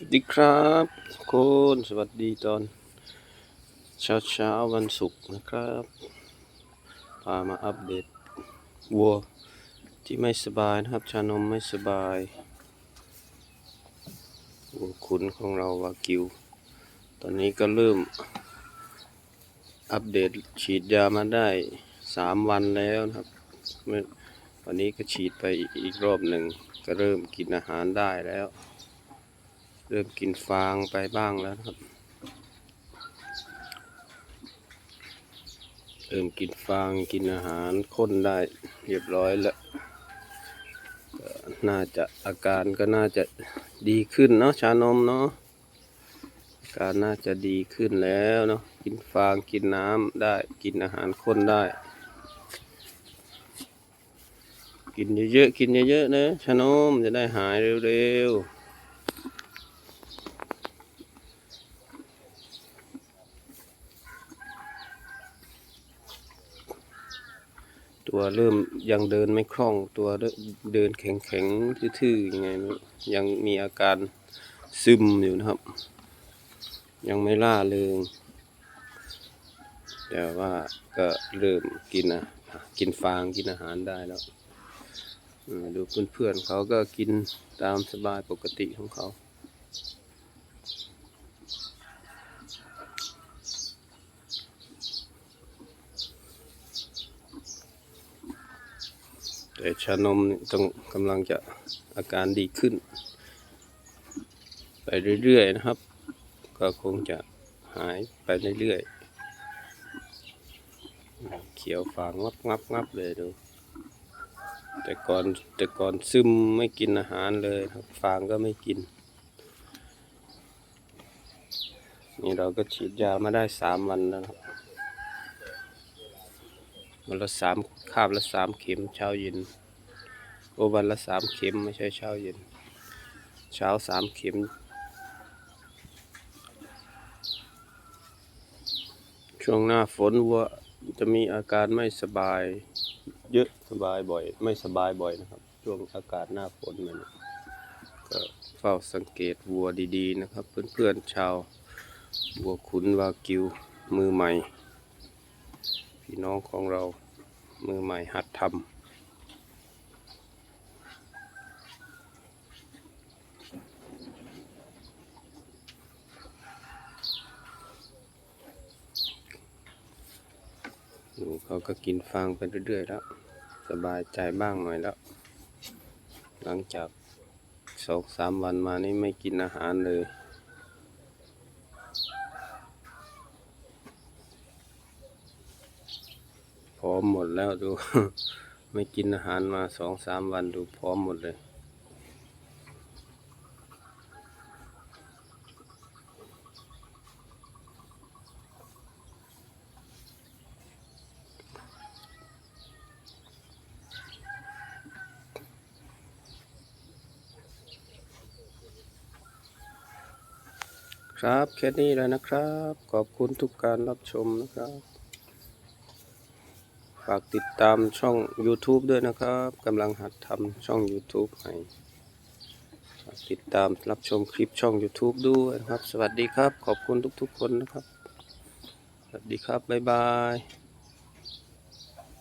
สวัสดีครับทุกคนสวัสดีตอนเช้าเช้าวันศุกร์นะครับพามาอัปเดตวัวที่ไม่สบายนะครับ ชานมไม่สบายวัวขุนของเราวากิว ตอนนี้ก็เริ่ม อัปเดตฉีดยามาได้สามวันแล้วนะครับวันนี้ก็ฉีดไปอีกรอบหนึ่งก็เริ่มกินอาหารได้แล้ว เริ่มกินฟางไปบ้างแล้วครับ เริ่มกินฟางกินอาหารข้นได้เรียบร้อยแล้วน่าจะอาการก็น่าจะดีขึ้นเนาะชานมเนาะอาการน่าจะดีขึ้นแล้วเนาะกินฟางกินน้ำได้กินอาหารข้นได้ กินเยอะๆกินเยอะๆนะชานมจะได้หายเร็วๆ ตัวเริ่มยังเดินไม่คล่องตัวเริ่มเดินแข็งแข็งๆทื่อๆยังไงยังมีอาการซึมอยู่นะครับ ยังไม่ล่าเริงแต่ว่าก็เริ่มกินอะกินฟางกินอาหารได้แล้วดูเพื่อนๆเขาก็กินตามสบายปกติของเขา แต่ชานมต้องกำลังจะอาการดีขึ้น ไปเรื่อยๆนะครับ ก็คงจะหายไปเรื่อยๆเขียวฟางงับงับงับเลยดู แต่ก่อนแต่ก่อนซึมไม่กินอาหารเลยครับฟางก็ไม่กิน นี่เราก็ฉีดยามาได้สามวันแล้วครับ วันละสามคาบละสามเข็มเช้าเย็นโอวันละสามเข็มไม่ใช่เช้าเย็น เช้าสามเข็ม ช่วงหน้าฝนวัวจะมีอาการไม่สบาย เยอะสบายบ่อย ไม่สบายบ่อยนะครับ ช่วงอากาศหน้าฝนมันก็เฝ้าสังเกตวัวดีๆนะครับ เพื่อนๆชาววัวขุนวากิวมือใหม่ พี่น้องของเรามือใหม่หัดทำหนูเขาก็กินฟางไปเรื่อยๆแล้ว สบายใจบ้างหน่อยแล้ว หลังจากสองสามวันมานี้ไม่กินอาหารเลย พร้ อมหมดแล้วดู ไม่กินอาหารมาสองสามวันดูพร้อมหมดเลย ครับแค่นี้แล้วนะครับ ขอบคุณทุกการรับชมนะครับ ฝากติดตามช่อง YouTube ด้วยนะครับกำลังหัดทำช่อง YouTube ให้ฝากติดตามรับชมคลิปช่อง YouTube ด้วยนะครับ สวัสดีครับ ขอบคุณทุกๆคนนะครับ สวัสดีครับ บ๊ายบาย